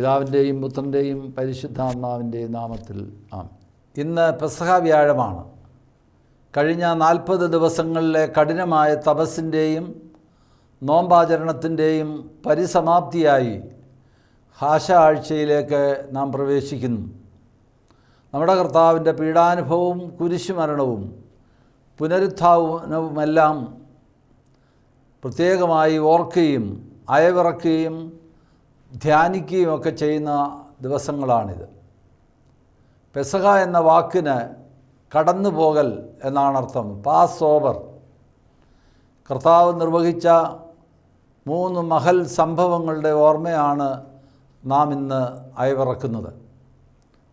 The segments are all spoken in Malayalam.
പിതാവിന്റെയും പുത്രന്റെയും പരിശുദ്ധാത്മാവിന്റെയും നാമത്തിൽ ആം ഇന്ന് പെസഹ വ്യാഴമാണ്. കഴിഞ്ഞ നാൽപ്പത് ദിവസങ്ങളിലെ കഠിനമായ തപസ്സിന്റെയും നോമ്പാചരണത്തിന്റെയും പരിസമാപ്തിയായി ഹാശ ആഴ്ചയിലേക്ക് നാം പ്രവേശിക്കുന്നു. നമ്മുടെ കർത്താവിന്റെ പീഡാനുഭവവും കുരിശുമരണവും പുനരുത്ഥാനവുമെല്ലാം പ്രത്യേകമായി ഓർക്കുകയും അയവിറക്കുകയും ധ്യാനിക്കുകയും ഒക്കെ ചെയ്യുന്ന ദിവസങ്ങളാണിത്. പെസഹ എന്ന വാക്കിന് കടന്നു പോകൽ എന്നാണ് അർത്ഥം പാസ് ഓവർ. കർത്താവ് നിർവഹിച്ച മൂന്ന് മഹൽ സംഭവങ്ങളുടെ ഓർമ്മയാണ് നാം ഇന്ന് അയവിറക്കുന്നത്.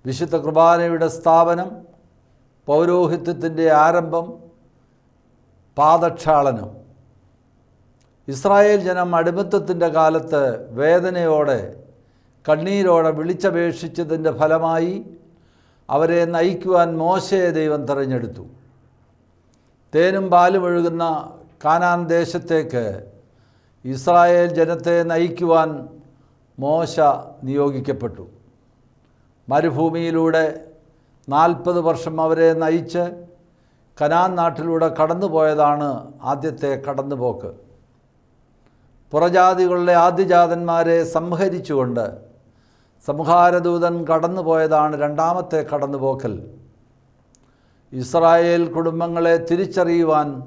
വിശുദ്ധ കുർബാനയുടെ സ്ഥാപനം പൗരോഹിത്യത്തിന്റെ ആരംഭം പാദക്ഷാളനം. ഇസ്രായേൽ ജനം അടിമത്തത്തിന്റെ കാലത്ത് വേദനയോടെ കണ്ണീരോടെ വിളിച്ചപേക്ഷിച്ചതിന്റെ ഫലമായി അവരെ നയിക്കുവാൻ മോശയെ ദൈവം തിരഞ്ഞെടുത്തു. തേനും പാലും ഒഴുകുന്ന കാനാൻ ദേശത്തേക്ക് ഇസ്രായേൽ ജനത്തെ നയിക്കുവാൻ മോശ നിയോഗിക്കപ്പെട്ടു. മരുഭൂമിയിലൂടെ നാൽപ്പത് വർഷം അവരെ നയിച്ച് കനാൻ നാട്ടിലൂടെ കടന്നുപോയതാണ് ആദ്യത്തെ കടന്നുപോക്ക്. പുറജാതികളുടെ ആദ്യജാതന്മാരെ സംഹരിച്ചുകൊണ്ട് സംഹാരദൂതൻ കടന്നുപോയതാണ് രണ്ടാമത്തെ കടന്നുപോക്കൽ. ഇസ്രായേൽ കുടുംബങ്ങളെ തിരിച്ചറിയുവാൻ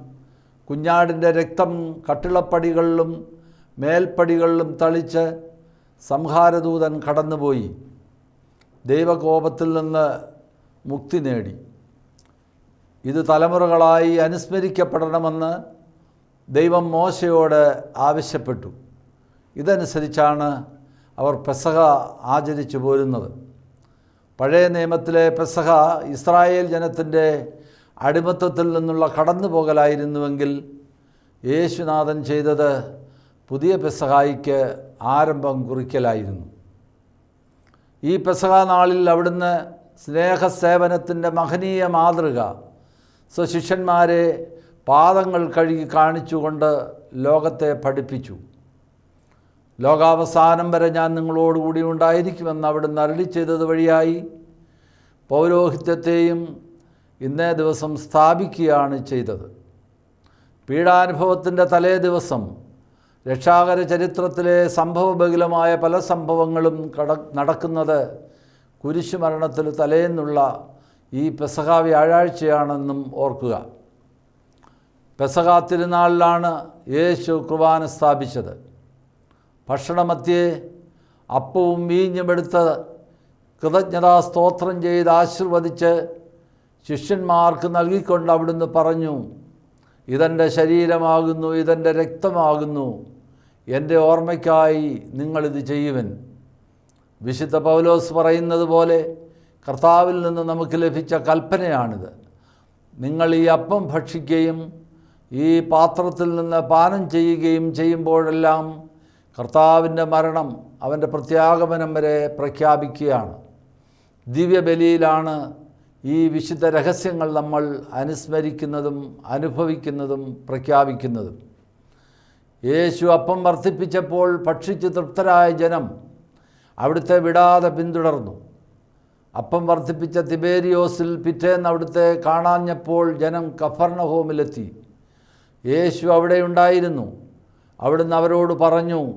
കുഞ്ഞാടിന്റെ രക്തം കട്ടിളപ്പടികളിലും മേൽപ്പടികളിലും തളിച്ച് സംഹാരദൂതൻ കടന്നുപോയി. ദൈവകോപത്തിൽ നിന്ന് മുക്തി നേടി. ഇത് തലമുറകളായി അനുസ്മരിക്കപ്പെടണമെന്ന് ദൈവം മോശയോട് ആവശ്യപ്പെട്ടു. ഇതനുസരിച്ചാണ് അവർ പെസഹ ആചരിച്ചു പോരുന്നത്. പഴയ നിയമത്തിലെ പെസഹ ഇസ്രായേൽ ജനത്തിന്റെ അടിമത്വത്തിൽ നിന്നുള്ള കടന്നുപോകലായിരുന്നുവെങ്കിൽ യേശുനാഥൻ ചെയ്തത് പുതിയ പെസഹായിക്ക് ആരംഭം കുറിക്കലായിരുന്നു. ഈ പെസഹ നാളിൽ അവിടുന്ന് സ്നേഹസേവനത്തിന്റെ മഹനീയ മാതൃക സ്വശിഷ്യന്മാരെ പാദങ്ങൾ കഴുകി കാണിച്ചുകൊണ്ട് ലോകത്തെ പഠിപ്പിച്ചു. ലോകാവസാനം വരെ ഞാൻ നിങ്ങളോടുകൂടി ഉണ്ടായിരിക്കുമെന്ന് അവിടുന്ന് അരളി ചെയ്തത് വഴിയായി പൗരോഹിത്യത്തെയും ഇന്നേ ദിവസം സ്ഥാപിക്കുകയാണ് ചെയ്തത്. പീഡാനുഭവത്തിന്റെ തലേ ദിവസം രക്ഷാകര ചരിത്രത്തിലെ സംഭവബഹുലമായ പല സംഭവങ്ങളും കട നടക്കുന്നത് കുരിശുമരണത്തിൽ തലേന്നുള്ള ഈ പെസഹ വ്യാഴാഴ്ചയാണെന്നും ഓർക്കുക. പെസഹ തിരുനാളിലാണ് യേശു കുർബാന സ്ഥാപിച്ചത്. ഭക്ഷണമധ്യേ അപ്പവും വീഞ്ഞുമെടുത്ത് കൃതജ്ഞതാ സ്തോത്രം ചെയ്ത് ആശീർവദിച്ച് ശിഷ്യന്മാർക്ക് നൽകിക്കൊണ്ട് അവിടുന്ന് പറഞ്ഞു ഇതെന്റെ ശരീരമാകുന്നു ഇതെന്റെ രക്തമാകുന്നു. എന്റെ ഓർമ്മയ്ക്കായി നിങ്ങളിത് ചെയ്യുവൻ. വിശുദ്ധ പൗലോസ് പറയുന്നത് പോലെ കർത്താവിൽ നിന്ന് നമുക്ക് ലഭിച്ച കൽപ്പനയാണിത്. നിങ്ങൾ ഈ അപ്പം ഭക്ഷിക്കുകയും ഈ പാത്രത്തിൽ നിന്ന് പാനം ചെയ്യുകയും ചെയ്യുമ്പോഴെല്ലാം കർത്താവിന്റെ മരണം അവന്റെ പ്രത്യാഗമനം വരെ പ്രഖ്യാപിക്കുകയാണ്. ദിവ്യബലിയിലാണ് ഈ വിശുദ്ധ രഹസ്യങ്ങൾ നമ്മൾ അനുസ്മരിക്കുന്നതും അനുഭവിക്കുന്നതും പ്രഖ്യാപിക്കുന്നതും. യേശു അപ്പം വർദ്ധിപ്പിച്ചപ്പോൾ ഭക്ഷിച്ച് തൃപ്തരായ ജനം അവിടുത്തെ വിടാതെ പിന്തുടർന്നു. അപ്പം വർദ്ധിപ്പിച്ച തിബേരിയോസിൽ പിറ്റേന്ന് അവിടുത്തെ കാണാഞ്ഞപ്പോൾ ജനം കഫർണഹോമിലെത്തി യേശു അവിടെ ഉണ്ടായിരുന്നു. അവിടുന്ന് അവരോട് പറഞ്ഞു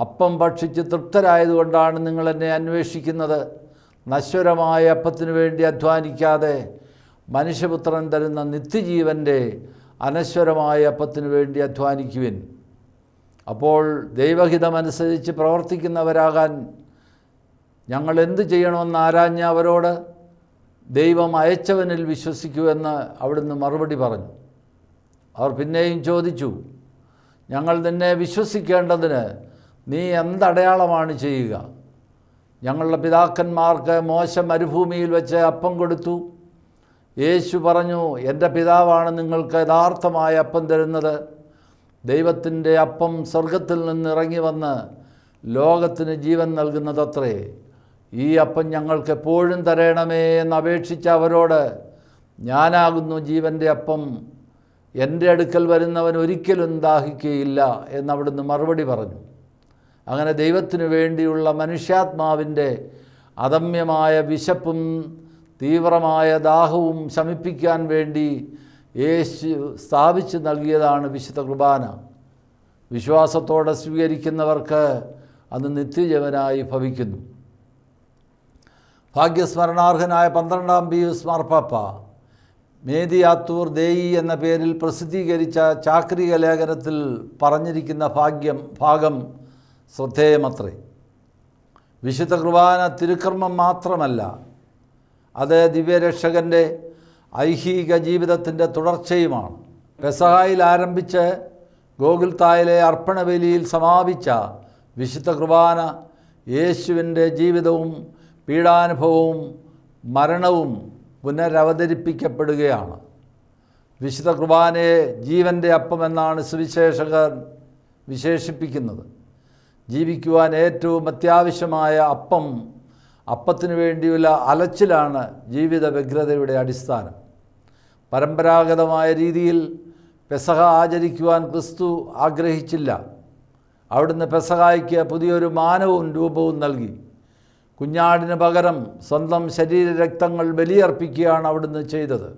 അപ്പം ഭക്ഷിച്ച് തൃപ്തരായതുകൊണ്ടാണ് നിങ്ങൾ എന്നെ അന്വേഷിക്കുന്നത്. നശ്വരമായ അപ്പത്തിനു വേണ്ടി അധ്വാനിക്കാതെ മനുഷ്യപുത്രൻ തരുന്ന നിത്യജീവന്റെ അനശ്വരമായ അപ്പത്തിനു വേണ്ടി അധ്വാനിക്കുവിൻ. അപ്പോൾ ദൈവഹിതമനുസരിച്ച് പ്രവർത്തിക്കുന്നവരാകാൻ ഞങ്ങൾ എന്ത് ചെയ്യണമെന്ന് ആരാഞ്ഞ അവരോട് ദൈവം അയച്ചവനിൽ വിശ്വസിക്കുമെന്ന് അവിടുന്ന് മറുപടി പറഞ്ഞു. അവർ പിന്നെയും ചോദിച്ചു ഞങ്ങൾ നിന്നെ വിശ്വസിക്കേണ്ടതിന് നീ എന്തടയാളമാണ് ചെയ്യുക? ഞങ്ങളുടെ പിതാക്കന്മാർക്ക് മോശം മരുഭൂമിയിൽ വെച്ച് അപ്പം കൊടുത്തു. യേശു പറഞ്ഞു എന്റെ പിതാവാണ് നിങ്ങൾക്ക് യഥാർത്ഥമായ അപ്പം തരുന്നത്. ദൈവത്തിന്റെ അപ്പം സ്വർഗത്തിൽ നിന്ന് ഇറങ്ങി വന്ന് ലോകത്തിന് ജീവൻ നൽകുന്നതത്രേ. ഈ അപ്പം ഞങ്ങൾക്ക് എപ്പോഴും തരണമേ എന്ന് അപേക്ഷിച്ച അവരോട് ഞാനാകുന്നു ജീവന്റെ അപ്പം. എന്റെ അടുക്കൽ വരുന്നവൻ ഒരിക്കലും ദാഹിക്കുകയില്ല എന്നവിടുന്ന് മറുപടി പറഞ്ഞു. അങ്ങനെ ദൈവത്തിനു വേണ്ടിയുള്ള മനുഷ്യാത്മാവിന്റെ അദമ്യമായ വിശപ്പും തീവ്രമായ ദാഹവും ശമിപ്പിക്കാൻ വേണ്ടി യേശു സ്ഥാപിച്ചു നൽകിയതാണ് വിശുദ്ധ കുർബാന. വിശ്വാസത്തോടെ സ്വീകരിക്കുന്നവർക്ക് അത് നിത്യജീവനായി ഭവിക്കുന്നു. ഭാഗ്യസ്മരണാർഹനായ പന്ത്രണ്ടാം പിയൂസ് മാർപ്പാപ്പ മേദിയാത്തൂർ ദേയി എന്ന പേരിൽ പ്രസിദ്ധീകരിച്ച ചാക്രിക ലേഖനത്തിൽ പറഞ്ഞിരിക്കുന്ന ഭാഗ്യം ഭാഗം ശ്രദ്ധേയമത്രേ. വിശുദ്ധ കുർബാന തിരുക്കർമ്മം മാത്രമല്ല അത് ദിവ്യരക്ഷകന്റെ ഐഹിക ജീവിതത്തിന്റെ തുടർച്ചയുമാണ്. പെസഹായിൽ ആരംഭിച്ച് ഗോകുൽത്തായിലെ അർപ്പണബലിയിൽ സമാപിച്ച വിശുദ്ധ കുർബാന യേശുവിന്റെ ജീവിതവും പീഡാനുഭവവും മരണവും പുനരവതരിപ്പിക്കപ്പെടുകയാണ്. വിശുദ്ധ കുർബാനയെ ജീവന്റെ അപ്പം എന്നാണ് സുവിശേഷകർ വിശേഷിപ്പിക്കുന്നത്. ജീവിക്കുവാൻ ഏറ്റവും അത്യാവശ്യമായ അപ്പം അപ്പത്തിനു വേണ്ടിയുള്ള അലച്ചിലാണ് ജീവിത വ്യഗ്രതയുടെ അടിസ്ഥാനം. പരമ്പരാഗതമായ രീതിയിൽ പെസഹ ആചരിക്കുവാൻ ക്രിസ്തു ആഗ്രഹിച്ചില്ല. അവിടുന്ന് പെസഹായ്ക്ക് പുതിയൊരു മാനവും രൂപവും നൽകി. കുഞ്ഞാടിന് പകരം സ്വന്തം ശരീരരക്തങ്ങൾ ബലിയർപ്പിക്കുകയാണ് അവിടുന്ന് ചെയ്തത്.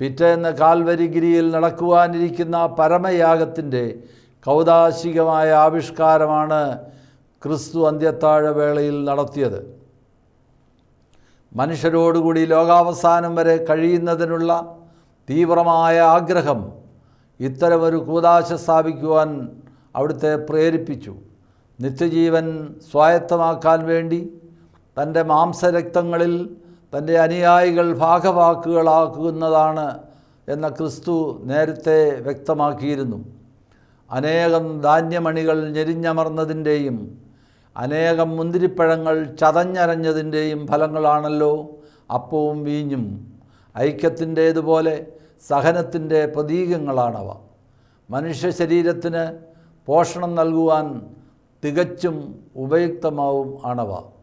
പിറ്റേന്ന് കാൽവരിഗിരിയിൽ നടക്കുവാനിരിക്കുന്ന പരമയാഗത്തിന്റെ കൗതാശികമായ ആവിഷ്കാരമാണ് ക്രിസ്തു അന്ത്യത്താഴവേളയിൽ നടത്തിയത്. മനുഷ്യരോടുകൂടി ലോകാവസാനം വരെ കഴിയുന്നതിനുള്ള തീവ്രമായ ആഗ്രഹം ഇത്തരമൊരു കൂതാശ സ്ഥാപിക്കുവാൻ അവിടുത്തെ പ്രേരിപ്പിച്ചു. നിത്യജീവൻ സ്വായത്തമാക്കാൻ വേണ്ടി തന്റെ മാംസരക്തങ്ങളിൽ തന്റെ അനുയായികൾ ഭാഗവാക്കുകളാക്കുന്നതാണ് എന്ന ക്രിസ്തു നേരത്തെ വ്യക്തമാക്കിയിരുന്നു. അനേകം ധാന്യമണികൾ ഞെരിഞ്ഞമർന്നതിന്റെയും അനേകം മുന്തിരിപ്പഴങ്ങൾ ചതഞ്ഞരഞ്ഞതിന്റെയും ഫലങ്ങളാണല്ലോ അപ്പവും വീഞ്ഞും. ഐക്യത്തിന്റേതുപോലെ സഹനത്തിന്റെ പ്രതീകങ്ങളാണവ. മനുഷ്യ ശരീരത്തിന് പോഷണം നൽകുവാൻ തികച്ചും ഉപയുക്തമാവും ആണവ.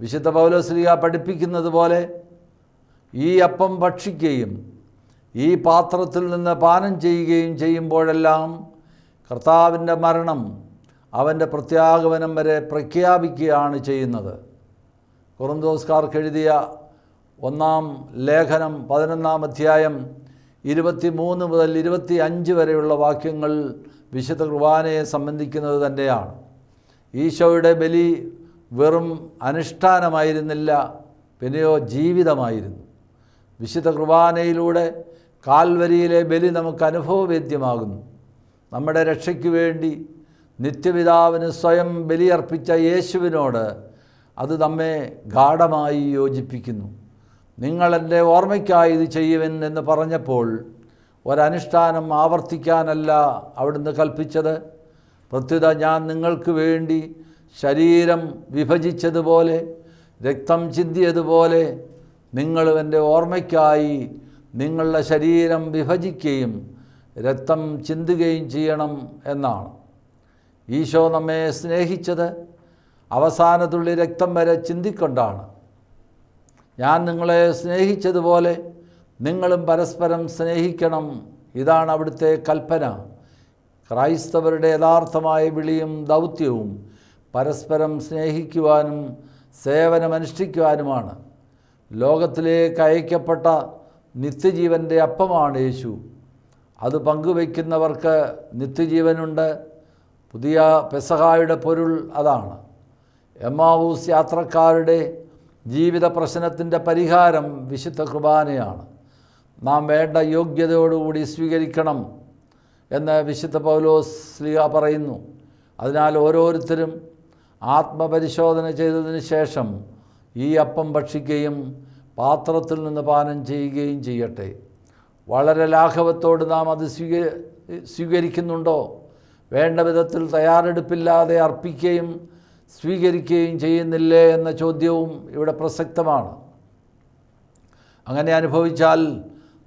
വിശുദ്ധ പൗലോസ്ലിക പഠിപ്പിക്കുന്നത് പോലെ ഈ അപ്പം ഭക്ഷിക്കുകയും ഈ പാത്രത്തിൽ നിന്ന് പാനം ചെയ്യുകയും ചെയ്യുമ്പോഴെല്ലാം കർത്താവിന്റെ മരണം അവന്റെ പ്രത്യാഗമനം വരെ പ്രഖ്യാപിക്കുകയാണ് ചെയ്യുന്നത്. കുറുന്തോസ്കാർക്ക് എഴുതിയ ഒന്നാം ലേഖനം പതിനൊന്നാം അധ്യായം ഇരുപത്തി മൂന്ന് മുതൽ ഇരുപത്തി അഞ്ച് വരെയുള്ള വാക്യങ്ങൾ വിശുദ്ധ കുർബാനയെ സംബന്ധിക്കുന്നത് തന്നെയാണ്. ഈശോയുടെ ബലി വെറും അനുഷ്ഠാനമായിരുന്നില്ല പിന്നെയോ ജീവിതമായിരുന്നു. വിശുദ്ധ കുർബാനയിലൂടെ കാൽവരിയിലെ ബലി നമുക്ക് അനുഭവവേദ്യമാകുന്നു. നമ്മുടെ രക്ഷയ്ക്ക് വേണ്ടി നിത്യപിതാവിന് സ്വയം ബലിയർപ്പിച്ച യേശുവിനോട് അത് നമ്മെ ഗാഠമായി യോജിപ്പിക്കുന്നു. നിങ്ങളെന്റെ ഓർമ്മയ്ക്കായി ഇത് ചെയ്യുവൻ എന്ന് പറഞ്ഞപ്പോൾ ഒരനുഷ്ഠാനം ആവർത്തിക്കാനല്ല അവിടുന്ന് കൽപ്പിച്ചത്. പ്രത്യുത ഞാൻ നിങ്ങൾക്ക് വേണ്ടി ശരീരം വിഭജിച്ചതുപോലെ രക്തം ചിന്തിയതുപോലെ നിങ്ങളും എന്റെ ഓർമ്മയ്ക്കായി നിങ്ങളുടെ ശരീരം വിഭജിക്കുകയും രക്തം ചിന്തുകയും ചെയ്യണം എന്നാണ്. ഈശോ നമ്മെ സ്നേഹിച്ചത് അവസാനത്തുള്ളി രക്തം വരെ ചിന്തിക്കൊണ്ടാണ്. ഞാൻ നിങ്ങളെ സ്നേഹിച്ചതുപോലെ നിങ്ങളും പരസ്പരം സ്നേഹിക്കണം. ഇതാണ് അവിടുത്തെ കൽപ്പന. ക്രൈസ്തവരുടെ യഥാർത്ഥമായ വിളിയും ദൗത്യവും പരസ്പരം സ്നേഹിക്കുവാനും സേവനമനുഷ്ഠിക്കുവാനുമാണ്. ലോകത്തിലേക്ക് അയക്കപ്പെട്ട നിത്യജീവന്റെ അപ്പമാണ് യേശു. അത് പങ്കുവയ്ക്കുന്നവർക്ക് നിത്യജീവനുണ്ട്. പുതിയ പെസഹായുടെ പൊരുൾ അതാണ്. എമാവൂസ് യാത്രക്കാരുടെ ജീവിത പ്രശ്നത്തിന്റെ പരിഹാരം വിശുദ്ധ കുർബാനയാണ്. നാം വേണ്ട യോഗ്യതയോടുകൂടി സ്വീകരിക്കണം എന്ന് വിശുദ്ധ പൗലോസ് സ്ലിഹ പറയുന്നു. അതിനാൽ ഓരോരുത്തരും ആത്മപരിശോധന ചെയ്തതിന് ശേഷം ഈ അപ്പം ഭക്ഷിക്കുകയും പാത്രത്തിൽ നിന്ന് പാനം ചെയ്യുകയും ചെയ്യട്ടെ. വളരെ ലാഘവത്തോട് നാം അത് സ്വീക സ്വീകരിക്കുന്നുണ്ടോ? വേണ്ട വിധത്തിൽ തയ്യാറെടുപ്പില്ലാതെ അർപ്പിക്കുകയും സ്വീകരിക്കുകയും ചെയ്യുന്നില്ലേ എന്ന ചോദ്യവും ഇവിടെ പ്രസക്തമാണ്. അങ്ങനെ അനുഭവിച്ചാൽ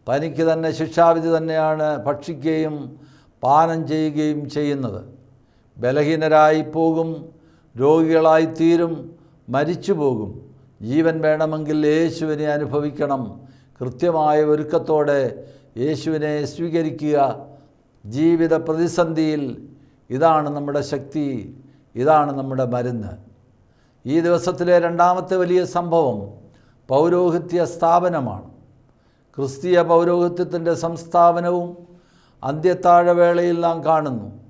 തനിക്ക് തന്നെ ശിക്ഷാവിധി തന്നെയാണ് ഭക്ഷിക്കുകയും പാനം ചെയ്യുകയും ചെയ്യുന്നത്. ബലഹീനരായി പോകും രോഗികളായി തീരും മരിച്ചു പോകും ജീവൻ വേണമെങ്കിൽ യേശുവിനെ അനുഭവിക്കണം. കൃത്യമായ ഒരുക്കത്തോടെ യേശുവിനെ സ്വീകരിക്കുക. ജീവിത പ്രതിസന്ധിയിൽ ഇതാണ് നമ്മുടെ ശക്തി ഇതാണ് നമ്മുടെ മരുന്ന്. ഈ ദിവസത്തിലെ രണ്ടാമത്തെ വലിയ സംഭവം പൗരോഹിത്യ സ്ഥാപനമാണ്. ക്രിസ്തീയ പൗരോഹിത്യത്തിന്റെ സംസ്ഥാപനവും അന്ത്യത്താഴവേളയിൽ നാം കാണുന്നു.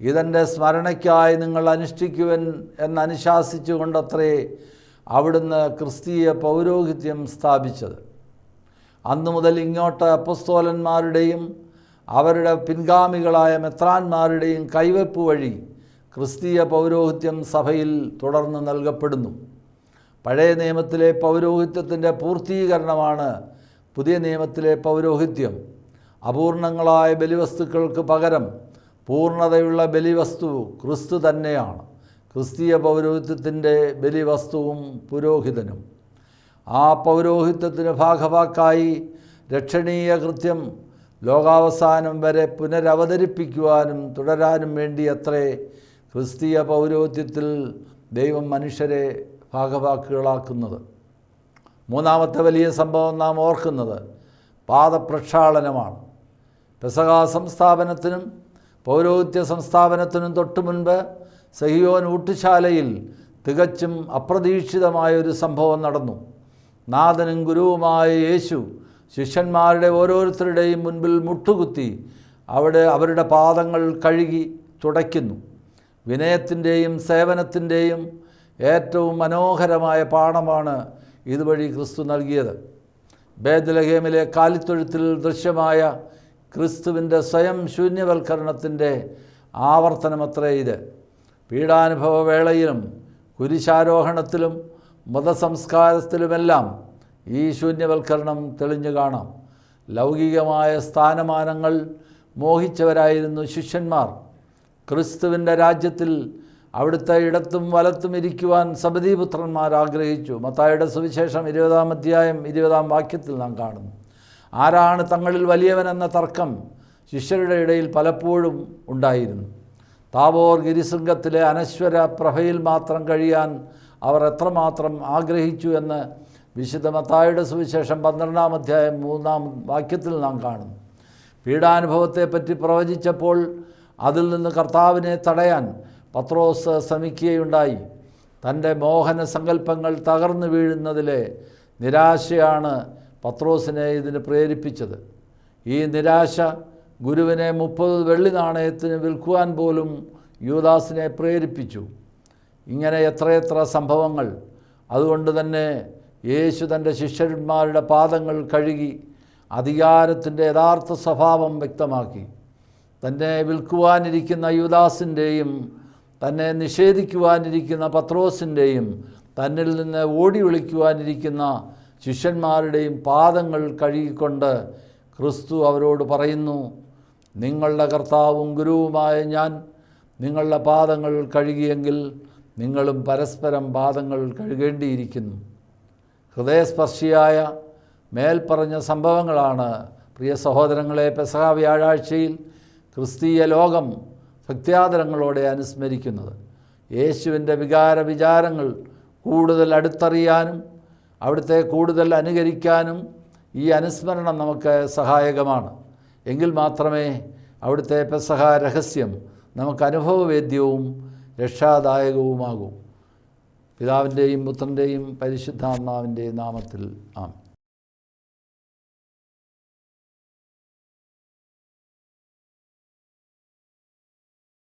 ഇതെന്റെ സ്മരണയ്ക്കായി നിങ്ങൾ അനുഷ്ഠിക്കുവൻ എന്നനുശാസിച്ചുകൊണ്ടത്രേ അവിടുന്ന് ക്രിസ്തീയ പൗരോഹിത്യം സ്ഥാപിച്ചത്. അന്നു മുതൽ ഇങ്ങോട്ട് അപ്പസ്തോലന്മാരുടെയും അവരുടെ പിൻഗാമികളായ മെത്രാന്മാരുടെയും കൈവെപ്പ് വഴി ക്രിസ്തീയ പൗരോഹിത്യം സഭയിൽ തുടർന്ന് നൽകപ്പെടുന്നു. പഴയ നിയമത്തിലെ പൗരോഹിത്യത്തിന്റെ പൂർത്തീകരണമാണ് പുതിയ നിയമത്തിലെ പൗരോഹിത്യം. അപൂർണങ്ങളായ ബലിവസ്തുക്കൾക്ക് പകരം പൂർണതയുള്ള ബലിവസ്തു ക്രിസ്തു തന്നെയാണ്. ക്രിസ്തീയ പൗരോഹിത്യത്തിന്റെ ബലിവസ്തുവും പുരോഹിതനും. ആ പൗരോഹിത്യത്തിന് ഭാഗവാക്കായി രക്ഷണീയ കൃത്യം ലോകാവസാനം വരെ പുനരവതരിപ്പിക്കുവാനും തുടരാനും വേണ്ടി അത്രേ ക്രിസ്തീയ പൗരോഹിത്യത്തിൽ ദൈവം മനുഷ്യരെ ഭാഗവാക്കുകളാക്കുന്നത്. മൂന്നാമത്തെ വലിയ സംഭവം നാം ഓർക്കുന്നത് പാദപ്രക്ഷാളനമാണ്. പെസകാ സംസ്ഥാപനത്തിനും പൗരോഹിത്യ സംസ്ഥാപനത്തിനും തൊട്ടു മുൻപ് സഹിയോൻ ഊട്ടുശാലയിൽ തികച്ചും അപ്രതീക്ഷിതമായ ഒരു സംഭവം നടന്നു. നാഥനും ഗുരുവുമായ യേശു ശിഷ്യന്മാരുടെ ഓരോരുത്തരുടെയും മുൻപിൽ മുട്ടുകുത്തി അവിടെ അവരുടെ പാദങ്ങൾ കഴുകി തുടയ്ക്കുന്നു. വിനയത്തിന്റെയും സേവനത്തിന്റെയും ഏറ്റവും മനോഹരമായ പാഠമാണ് ഇതുവഴി ക്രിസ്തു നൽകിയത്. ബേദലഹേമിലെ കാലിത്തൊഴുത്തിൽ ദൃശ്യമായ ക്രിസ്തുവിന്റെ സ്വയം ശൂന്യവൽക്കരണത്തിന്റെ ആവർത്തനമത്രേ ഇത്. പീഡാനുഭവ വേളയിലും കുരിശാരോഹണത്തിലും മതസംസ്കാരത്തിലുമെല്ലാം ഈ ശൂന്യവൽക്കരണം തെളിഞ്ഞു കാണാം. ലൗകികമായ സ്ഥാനമാനങ്ങൾ മോഹിച്ചവരായിരുന്നു ശിഷ്യന്മാർ. ക്രിസ്തുവിന്റെ രാജ്യത്തിൽ അവിടുത്തെ ഇടത്തും വലത്തും ഇരിക്കുവാൻ സബദീപുത്രന്മാർ ആഗ്രഹിച്ചു. മത്തായുടെ സുവിശേഷം ഇരുപതാം അധ്യായം ഇരുപതാം വാക്യത്തിൽ നാം കാണുന്നു. ആരാണ് തങ്ങളിൽ വലിയവനെന്ന തർക്കം ശിഷ്യരുടെ ഇടയിൽ പലപ്പോഴും ഉണ്ടായിരുന്നു. താബോർ ഗിരിശൃംഗത്തിലെ അനശ്വര പ്രഭയിൽ മാത്രം കഴിയാൻ അവർ എത്രമാത്രം ആഗ്രഹിച്ചു എന്ന് വിശുദ്ധ മത്തായുടെ സുവിശേഷം പന്ത്രണ്ടാം അധ്യായം മൂന്നാം വാക്യത്തിൽ നാം കാണുന്നു പീഡാനുഭവത്തെപ്പറ്റി പ്രവചിച്ചപ്പോൾ അതിൽ നിന്ന് കർത്താവിനെ തടയാൻ പത്രോസ് ശ്രമിക്കുകയുണ്ടായി. തന്റെ മോഹന സങ്കല്പങ്ങൾ തകർന്നു വീഴുന്നതിലെ നിരാശയാണ് പത്രോസിനെ ഇതിന് പ്രേരിപ്പിച്ചത്. ഈ നിരാശ ഗുരുവിനെ മുപ്പത് വെള്ളി നാണയത്തിന് വിൽക്കുവാൻ പോലും യുവദാസിനെ പ്രേരിപ്പിച്ചു. ഇങ്ങനെ എത്രയെത്ര സംഭവങ്ങൾ. അതുകൊണ്ട് തന്നെ യേശു തന്റെ ശിഷ്യന്മാരുടെ പാദങ്ങൾ കഴുകി അധികാരത്തിന്റെ യഥാർത്ഥ സ്വഭാവം വ്യക്തമാക്കി. തന്നെ വിൽക്കുവാനിരിക്കുന്ന യുദാസിന്റെയും തന്നെ നിഷേധിക്കുവാനിരിക്കുന്ന പത്രോസിന്റെയും തന്നിൽ നിന്ന് ഓടി വിളിക്കുവാനിരിക്കുന്ന ശിഷ്യന്മാരുടെയും പാദങ്ങൾ കഴുകിക്കൊണ്ട് ക്രിസ്തു അവരോട് പറയുന്നു നിങ്ങളുടെ കർത്താവും ഗുരുവുമായ ഞാൻ നിങ്ങളുടെ പാദങ്ങൾ കഴുകിയെങ്കിൽ നിങ്ങളും പരസ്പരം പാദങ്ങൾ കഴുകേണ്ടിയിരിക്കുന്നു. ഹൃദയസ്പർശിയായ മേൽപ്പറഞ്ഞ സംഭവങ്ങളാണ് പ്രിയ സഹോദരങ്ങളെ പെസഹ വ്യാഴാഴ്ചയിൽ ക്രിസ്തീയ ലോകം ഭക്ത്യാദരങ്ങളോടെ അനുസ്മരിക്കുന്നത്. യേശുവിന്റെ വികാര വിചാരങ്ങൾ കൂടുതൽ അടുത്തറിയാനും അവിടുത്തെ കൂടുതൽ അനുകരിക്കാനും ഈ അനുസ്മരണം നമുക്ക് സഹായകമാണ്. എങ്കിൽ മാത്രമേ അവിടുത്തെ പെസഹ രഹസ്യം നമുക്ക് അനുഭവവേദ്യവും രക്ഷാദായകവുമാകൂ. പിതാവിന്റെയും പുത്രന്റെയും പരിശുദ്ധാത്മാവിന്റെയും നാമത്തിൽ ആം